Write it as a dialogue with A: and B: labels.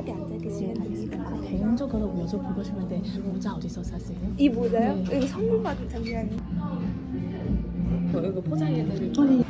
A: 편하게 앉아계시면 됩니다. 아, 개인적으로 모자 보고 싶은데 모자 어디서 샀어요?
B: 이 모자요?
A: 네.
B: 이거 선물 받은 잠시만요.
A: 어, 이거
C: 포장해드릴게요.